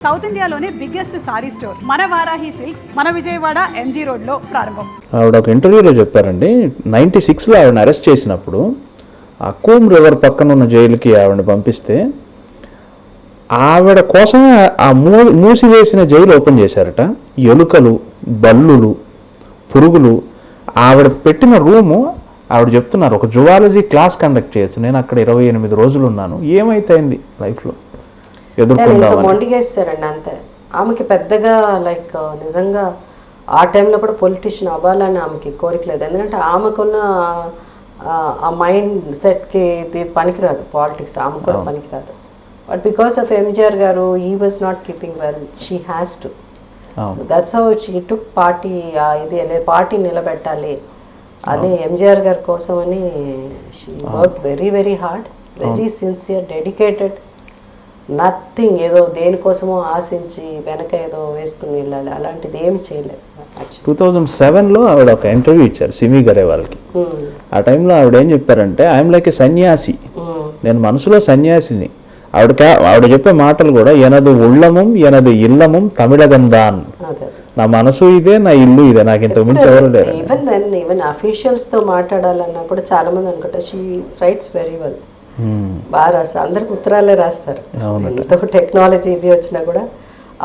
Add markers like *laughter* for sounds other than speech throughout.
South ఇండియాలోనే biggest sorry store మన Varahi silks మన విజయవాడ ఎంజీ రోడ్లో ప్రారంభం. ఆవిడ ఒక ఇంటర్వ్యూలో చెప్పారండి నైంటీ సిక్స్లో ఆవిడని అరెస్ట్ చేసినప్పుడు ఆ కూమ్ రివర్ పక్కన ఉన్న జైలుకి ఆవిడని పంపిస్తే ఆవిడ కోసం ఆ మూ మూసివేసిన జైలు ఓపెన్ చేశారట. ఎలుకలు బల్లులు పురుగులు ఆవిడ పెట్టిన రూము ఆవిడ చెప్తున్నారు ఒక జువాలజీ క్లాస్ కండక్ట్ చేయొచ్చు నేను అక్కడ ఇరవై ఎనిమిది రోజులు ఉన్నాను ఏమైతేంది లైఫ్లో? మొండిగేస్తారండి అంతే. ఆమెకి పెద్దగా లైక్ నిజంగా ఆ టైంలో కూడా పొలిటీషియన్ అవ్వాలని ఆమెకి కోరిక లేదు. ఎందుకంటే ఆమెకున్న ఆ- మైండ్ సెట్కి ఇది పనికిరాదు పాలిటిక్స్. ఆమె కూడా పనికిరాదు. బట్ బికాస్ ఆఫ్ ఎంజిఆర్ గారు he was not keeping well she has to. So that's how she took party ఇది పార్టీ నిలబెట్టాలి అని ఎంజిఆర్ గారి కోసం అని she work very very hard very sincere dedicated nothing ఏదో దేనికోసమో ఆశించి వెనక ఏదో వేసుకుని వెళ్ళాలి. అలాంటిది ఏమి చేయలేదు టూ థౌజండ్ సెవెన్లో ఆవిడ ఒక ఇంటర్వ్యూ ఇచ్చారు సిమి గరే వాళ్ళకి ఆ టైంలో ఆవిడ ఏం చెప్పారంటే ఐఎమ్ లైక్ ఎ సన్యాసి. నేను మనసులో సన్యాసిని. ఆవిడ ఆవిడ చెప్పే మాటలు కూడా ఎనదు ఉళ్ళమం ఎనదు ఇల్లమం తమిళగంధాన్. అదే నా మనసు ఇదే నా ఇల్లు ఇదే. నాకు ఇంత మించి ఎవరు లేరు. ఈవెన్ వెన్ ఈవెన్ అఫీషియల్స్తో మాట్లాడాలన్నా కూడా చాలా మంది అనుకుంటారు. She writes very well Hmm. బాగా రాస్తారు అందరికి ఉత్తరాలే రాస్తారు. ఎంతో టెక్నాలజీ ఇది వచ్చినా కూడా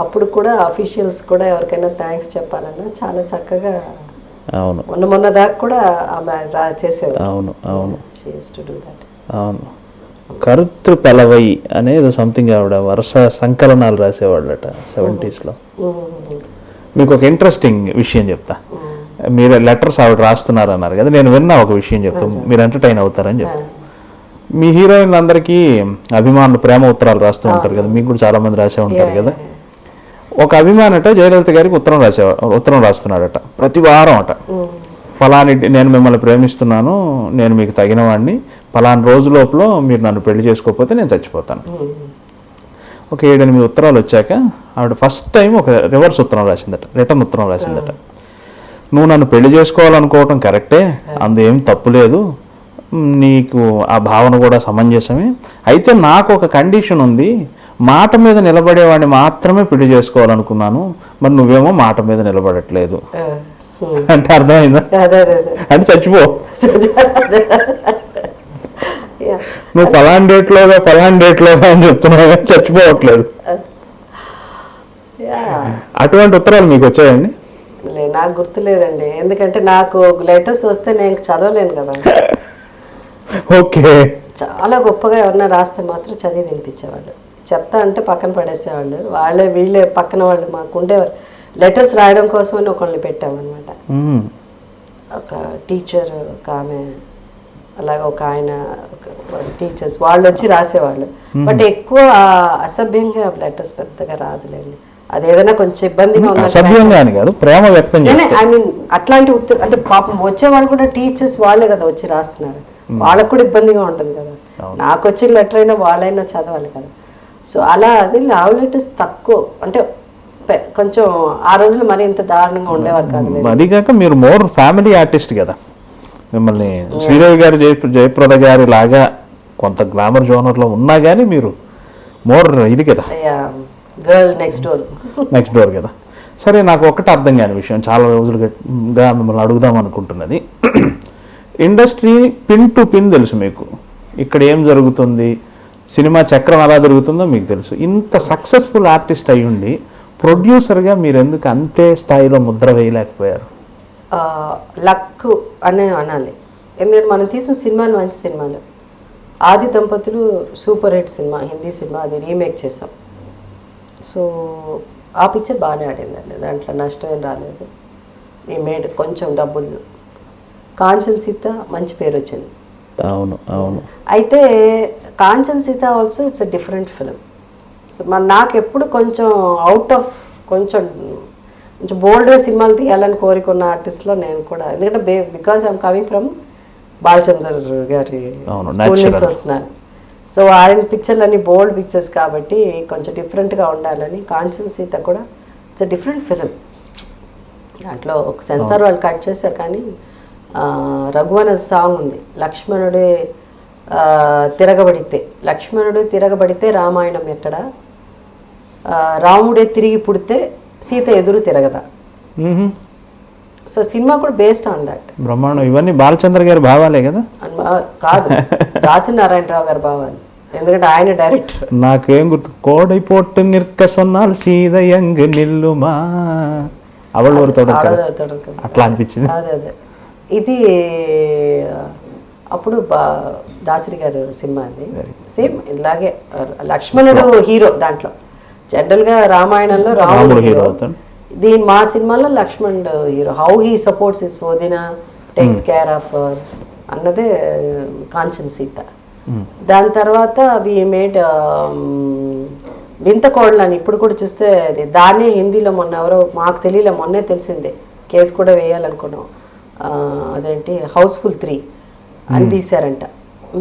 అప్పుడు కూడా అఫీషియల్స్ కూడా ఎవరికైనా థ్యాంక్స్ చెప్పాలన్నా చాలా చక్కగా అవును. మొన్న మొన్న దాకా కూడా ఆమె రా చేసేవారు అవును అవును. టు డూ దట్ అవును. కరుత్రు పెలవై అనేది సంథింగ్ ఆవిడ వరుస సంకలనాలు రాసేవాళ్ళట సెవెంటీస్లో మీకు ఒక ఇంట్రెస్టింగ్ విషయం చెప్తా. మీరు లెటర్స్ ఆవిడ రాస్తున్నారు అన్నారు కదా నేను విన్నా ఒక విషయం చెప్తా. మీరు ఎంటర్టైన్ అవుతారని చెప్తా. మీ హీరోయిన్లు అందరికీ అభిమానులు ప్రేమ ఉత్తరాలు రాస్తూ ఉంటారు కదా మీకు కూడా చాలా మంది రాసే ఉంటారు కదా. ఒక అభిమానట జయలలిత గారికి ఉత్తరం రాసేవాడు ఉత్తరం రాస్తున్నాడట ప్రతి వారం అట. ఫలాని నేను మిమ్మల్ని ప్రేమిస్తున్నాను నేను మీకు తగిన వాడిని ఫలాని రోజు లోపల మీరు నన్ను పెళ్ళి చేసుకోకపోతే నేను చచ్చిపోతాను. ఒక ఏడెనిమిది ఉత్తరాలు వచ్చాక ఆవిడ ఫస్ట్ టైం ఒక రివర్స్ ఉత్తరం రాసిందట రిటర్న్ ఉత్తరం రాసిందట. నువ్వు నన్ను పెళ్ళి చేసుకోవాలనుకోవటం కరెక్టే అందుకేం తప్పు లేదు నీకు ఆ భావన కూడా సమంజసమే. అయితే నాకు ఒక కండిషన్ ఉంది. మాట మీద నిలబడేవాడిని మాత్రమే పెళ్ళి చేసుకోవాలనుకున్నాను. మరి నువ్వేమో మాట మీద నిలబడట్లేదు. అంటే అర్థమైందా? అంటే చచ్చిపో. నువ్వు ఫలాన్ డేట్లోగా ఫలాన్ డేట్లోగా అని చెప్తున్నావు కానీ చచ్చిపోవట్లేదు. అటువంటి ఉత్తరాలు మీకు వచ్చాయండి? లే నాకు గుర్తులేదండి. ఎందుకంటే నాకు లెటర్స్ వస్తే నేను చదవలేను కదా. *laughs* ఓకే. చాలా గొప్పగా ఎవరన్నా రాస్తే మాత్రం చదివి వినిపించేవాళ్ళు. చెత్త అంటే పక్కన పడేసేవాళ్ళు. వాళ్ళే వీళ్ళే పక్కన వాళ్ళు మాకు ఉండేవారు. లెటర్స్ రాయడం కోసమని ఒకళ్ళని పెట్టామన్నమాట. ఒక టీచర్ ఒక ఆమె అలాగే ఒక ఆయన టీచర్స్ వాళ్ళు వచ్చి రాసేవాళ్ళు. బట్ ఎక్కువ అసభ్యంగా లెటర్స్ పెద్దగా రాదులేండి. అది ఏదైనా కొంచెం ఇబ్బందిగా అని కాదు ప్రేమ వ్యక్తం ఐ మీన్ అట్లాంటి ఉత్తర అంటే పాపం వచ్చేవాళ్ళు కూడా టీచర్స్ వాళ్ళే కదా వచ్చి రాస్తున్నారు. వాళ్ళకు కూడా ఇబ్బందిగా ఉంటుంది కదా. నాకు వచ్చిన లెటర్ అయినా వాళ్ళైనా చదవాలి కదా. సో అలా అది లవ్ లెటర్స్ తక్కువ. అంటే కొంచెం ఆ రోజులు మరి ఇంత దారుణంగా ఉండేవారు కాదు అది కాక మీరు మోర్ ఫ్యామిలీ ఆర్టిస్ట్ కదా. మిమ్మల్ని శ్రీదేవి గారి జయ జయప్రద గారి లాగా కొంత గ్లామర్ జోనర్లో ఉన్నా కానీ మీరు మోర్ ఇది కదా. Girl next door next door కదా. సరే నాకు ఒకటి అర్థం కాని విషయం. చాలా రోజులుగా మిమ్మల్ని అడుగుదాం అనుకుంటున్నది. ఇండస్ట్రీ పిన్ టు పిన్ తెలుసు మీకు. ఇక్కడ ఏం జరుగుతుంది? సినిమా చక్రం ఎలా జరుగుతుందో మీకు తెలుసు. ఇంత సక్సెస్ఫుల్ ఆర్టిస్ట్ అయ్యుండి ప్రొడ్యూసర్గా మీరు ఎందుకు అంతే స్థాయిలో ముద్ర వేయలేకపోయారు? లక్ అనే అనాలి. ఎందుకంటే మనం తీసిన సినిమాలు మంచి సినిమాలు. ఆది దంపతులు సూపర్ హిట్ సినిమా హిందీ సినిమా అది రీమేక్ చేసాం సో ఆ పిక్చర్ బాగానే ఆడిందండి. దాంట్లో నష్టం ఏం రాలేదు. ఈ మేడ్ కొంచెం డబ్బులు కాంచన్ సీత మంచి పేరు వచ్చింది అవును అవును. అయితే Kanchan Seeta also it's a different film so మన నాకు ఎప్పుడు కొంచెం అవుట్ ఆఫ్ కొంచెం కొంచెం బోల్డ్గా సినిమాలు తీయాలని కోరికున్న ఆర్టిస్ట్లో నేను కూడా ఎందుకంటే బే because I'm coming from Balachander గారి స్కూల్ నుంచి. వస్తున్నాను. సో ఆయన పిక్చర్లు అన్ని బోల్డ్ పిక్చర్స్ కాబట్టి కొంచెం డిఫరెంట్గా ఉండాలని కాంచన్ సీత కూడా ఇట్స్ అ డిఫరెంట్ ఫిలిం దాంట్లో ఒక సెన్సార్ వాళ్ళు కట్ చేశారు కానీ రఘు అనే సాంగ్ ఉంది. లక్ష్మణుడే తిరగబడితే. లక్ష్మణుడు తిరగబడితే రామాయణం ఎక్కడ? రాముడే తిరిగి పుడితే సీత ఎదురు తిరగదా. సో సినిమా కూడా బేస్డ్ ఆన్ దట్ బ్రహ్మాండం. ఇవన్నీ బాలచంద్ర గారి భావాలే కదా? కాదు. దాసి నారాయణరావు గారు బావాలి ఎందుకంటే ఆయన డైరెక్టర్ నాకేం గుర్తు కోడై పోట్టు నిర్క సొన్నాలు సీదయంగ్ నిల్లుమా. అవళ్ళు అట్లా అనిపించింది. అదే అదే. ఇది అప్పుడు బా దాసరి గారు సినిమా అది. సేమ్ ఇలాగే లక్ష్మణుడు హీరో దాంట్లో. జనరల్గా రామాయణంలో రాముడు హీరో. దీని మా సినిమాలో లక్ష్మణుడు hero. How he supports is సోదిన takes care of అన్నదే కాంచన్ సీత. దాని తర్వాత వి మేడ్ వింత కోడలు అని ఇప్పుడు కూడా చూస్తే అది దాన్నే హిందీలో మొన్న ఎవరో మాకు తెలియలే మొన్నే తెలిసిందే. కేసు కూడా వేయాలనుకున్నాం. అదేంటి? హౌస్ఫుల్ త్రీ అని తీశారంట.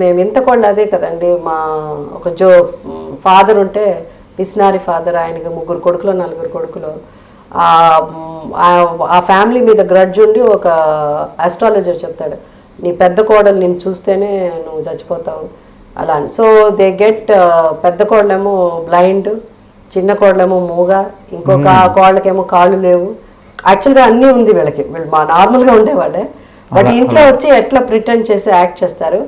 మేము వింత కోళ్ళు అదే కదండి మా ఒక జో ఫాదర్ ఉంటే పిసినారి ఫాదర్ ఆయనకి ముగ్గురు కొడుకులు నలుగురు కొడుకులు ఆ ఫ్యామిలీ మీద గ్రడ్జ్ ఉండి ఒక ఆస్ట్రాలజర్ చెప్తాడు నీ పెద్ద కోడలు నేను చూస్తేనే నువ్వు చచ్చిపోతావు అలా అని. సో దే గెట్ పెద్ద కోడలేమో బ్లైండ్ చిన్న కోడలేమో మూగ ఇంకొక కోళ్ళకేమో కాళ్ళు లేవు యాక్చువల్గా అన్నీ ఉంది వీళ్ళకి. వీళ్ళు మా నార్మల్గా ఉండేవాళ్ళే. బట్ ఇంట్లో వచ్చి ఎట్లా ప్రిటెండ్ చేసి యాక్ట్ చేస్తారు?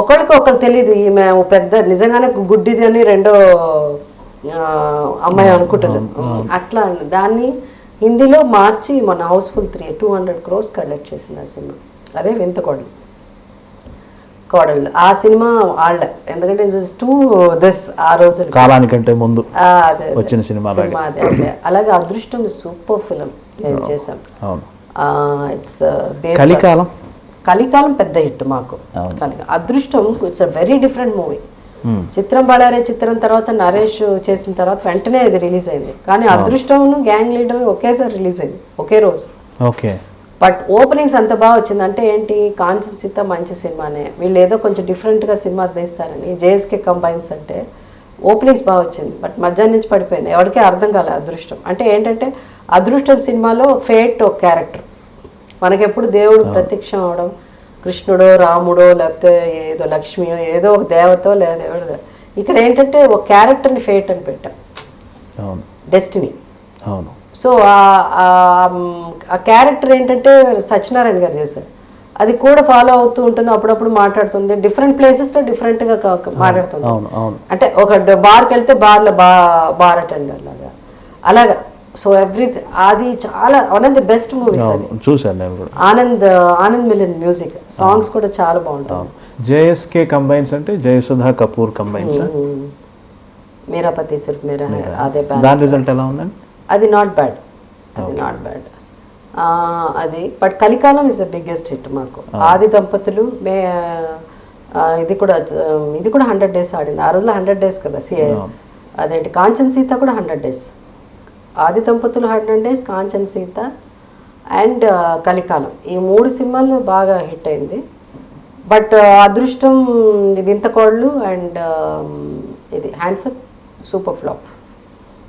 ఒకరికి ఒకరు తెలియదు ఈమె పెద్ద నిజంగానే గుడ్డిది అని రెండో అమ్మాయి అనుకుంటుంది. అట్లా దాన్ని హిందీలో మార్చి మన Housefull three two hundred crores collect చేసింది ఆ సినిమా. అదే వింత కోడలు. కోడళ్ళు. ఆ సినిమా వాళ్ళ. ఎందుకంటే టూ దిస్ ఆ రోజు. కాలానికంటే ముందు అదే అదే. వచ్చిన సినిమా లాగే. సినిమా అదే అదే. అలాగే అదృష్టం సూపర్ ఫిలిం మేము చేసాం ఇట్స్ కలికాలం? కలికాలం పెద్ద హిట్ మాకు. అదృష్టం it's a very different movie Chitram Bhalare Chitram తర్వాత నరేష్ చేసిన తర్వాత వెంటనే ఇది రిలీజ్ అయింది. కానీ అదృష్టం గ్యాంగ్ లీడర్ ఒకేసారి రిలీజ్ అయింది. ఒకే రోజు. ఓకే. బట్ ఓపెనింగ్స్ అంత బాగా వచ్చింది అంటే ఏంటి? కాంచి సీత మంచి సినిమానే. వీళ్ళు ఏదో కొంచెం డిఫరెంట్గా సినిమా తీస్తారని జేఎస్కే కంబైన్స్ అంటే ఓపెనింగ్స్ బాగా వచ్చింది. బట్ మధ్యాహ్నం నుంచి పడిపోయింది. ఎవరికీ అర్థం కాలే అదృష్టం. అంటే ఏంటంటే అదృష్టం సినిమాలో ఫేట్ ఒక క్యారెక్టర్ మనకెప్పుడు దేవుడు ప్రత్యక్షం అవడం కృష్ణుడో రాముడో లేకపోతే ఏదో లక్ష్మియో ఏదో ఒక దేవతో లేదా దేవుడు ఇక్కడ ఏంటంటే ఒక క్యారెక్టర్ని ఫేట్ అని పెట్టాం. డెస్టినీ సో ఆ- క్యారెక్టర్ ఏంటంటే సత్యనారాయణ గారు చేశారు. అది కూడా ఫాలో అవుతూ ఉంటుంది అప్పుడప్పుడు మాట్లాడుతుంది. డిఫరెంట్ ప్లేసెస్లో డిఫరెంట్గా మాట్లాడుతుంది. అంటే ఒక బార్కి వెళ్తే బార్లో బా బార్ అటెండర్ లాగా. అలాగా. సో ఎవ్రీ అది చాలా one of the best movies అది. చూశాను నేను కూడా. Anand Anand melon music songs కూడా చాలా బాగుంటుంది. జేఎస్కే కంబైన్స్ అంటే జయసుధా కపూర్ కంబైన్స్ మీరాపతి సిర్ఫ్ మీరా అదే దాని రిజల్ట్ ఎలా ఉందండి? అది నాట్ బ్యాడ్ అది నాట్ బ్యాడ్ అది. But Kalikalam is the biggest hit మాకు. ఆది దంపతులు మే ఇది కూడా ఇది కూడా హండ్రెడ్ డేస్ ఆడింది. ఆ రోజులో హండ్రెడ్ డేస్ కదా సి అదేంటి కాంచన్ సీత కూడా hundred days Aadi Dampathulu hundred days Kanchan Seeta and Kalikalam. ఈ మూడు సినిమాలు బాగా హిట్ అయింది. బట్ అదృష్టం వింతకోళ్ళు అండ్ ఇది hands up super flop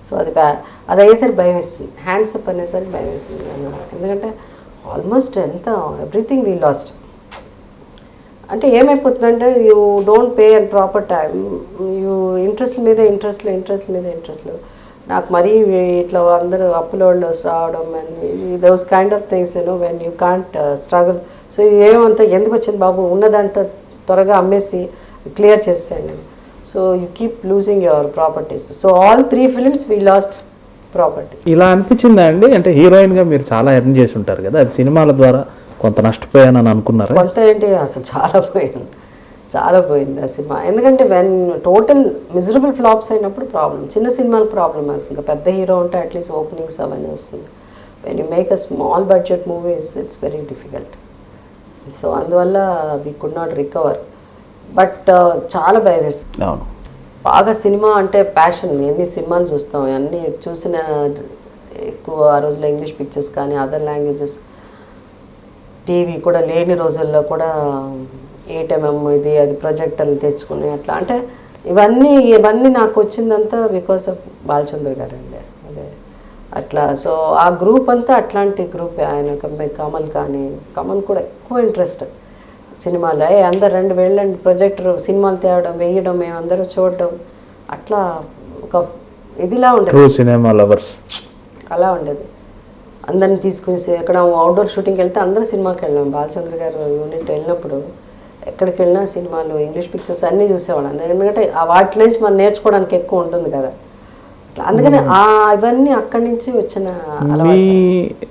so అది బ్యా అది అయ్యేసరికి భయం వేస్తుంది. హ్యాండ్స్ అప్ అనేసరికి భయం వేస్తుంది. నాకు. ఎందుకంటే ఆల్మోస్ట్ ఎంత ఎవ్రీథింగ్ వీ లాస్ట్ అంటే ఏమైపోతుందంటే you don't pay and proper time you interest మీద ఇంట్రెస్ట్లు ఇంట్రెస్ట్ మీద ఇంట్రెస్ట్లు నాకు మరీ ఇట్లా అందరూ అప్లోడ్స్ రావడం and those kind of things you know when you can't struggle so ఏమంతా ఎందుకు వచ్చింది బాబు? ఉన్నదంట త్వరగా అమ్మేసి క్లియర్ చేసేయండి. So you keep losing your properties so all three films we lost property ఇలా అనిపించిందా అండి? అంటే హీరోయిన్గా మీరు చాలా ఎర్న్ చేసి ఉంటారు కదా. అది సినిమాల ద్వారా కొంత నష్టపోయానని అనుకున్నారా? కొంత ఏంటి అసలు చాలా పోయింది. చాలా పోయింది ఆ సినిమా. ఎందుకంటే వెన్ టోటల్ మిజరబుల్ ఫ్లాప్స్ అయినప్పుడు ప్రాబ్లం చిన్న సినిమాలు ప్రాబ్లం అవుతుంది. ఇంకా పెద్ద హీరో ఉంటే అట్లీస్ట్ ఓపెనింగ్స్ అవన్నీ వస్తుంది. When you make a small budget movies it's very difficult so అందువల్ల we could not recover but చాలా భయం వేస్తుంది అవును. బాగా సినిమా అంటే ప్యాషన్ ఎన్ని సినిమాలు చూస్తాం అన్ని చూసిన ఎక్కువ ఆ రోజుల్లో ఇంగ్లీష్ పిక్చర్స్ కానీ అదర్ లాంగ్వేజెస్ టీవీ కూడా లేని రోజుల్లో కూడా ఏటెంఎం ఇది అది ప్రొజెక్టర్లు తెచ్చుకుని అట్లా. అంటే ఇవన్నీ ఇవన్నీ నాకు వచ్చిందంతా బికాస్ ఆఫ్ బాలచంద్ర గారు అండి అదే. అట్లా. సో ఆ గ్రూప్ అంతా అట్లాంటి గ్రూప్ ఆయన కమ- కమల్ కానీ కమల్ కూడా ఎక్కువ ఇంట్రెస్ట్ సినిమాలో. ఏ అందరు రెండు వెళ్ళండి. ప్రొజెక్టర్ సినిమాలు తేవడం వేయడం మేమందరూ చూడడం. అట్లా ఒక ఇదిలా ఉండేది. సినిమా లవర్స్ అలా ఉండేది. అందరిని తీసుకుని ఎక్కడ అవుట్డోర్ షూటింగ్కి వెళ్తే అందరూ సినిమాకి వెళ్ళాం. బాలచంద్ర గారు యూనిట్ వెళ్ళినప్పుడు ఎక్కడికి వెళ్ళినా సినిమాలు ఇంగ్లీష్ పిక్చర్స్ అన్నీ చూసేవాళ్ళం. ఎందుకంటే ఆ వాటి నుంచి మనం నేర్చుకోవడానికి ఎక్కువ ఉంటుంది కదా. అట్లా అందుకని ఆ ఇవన్నీ అక్కడి నుంచి వచ్చిన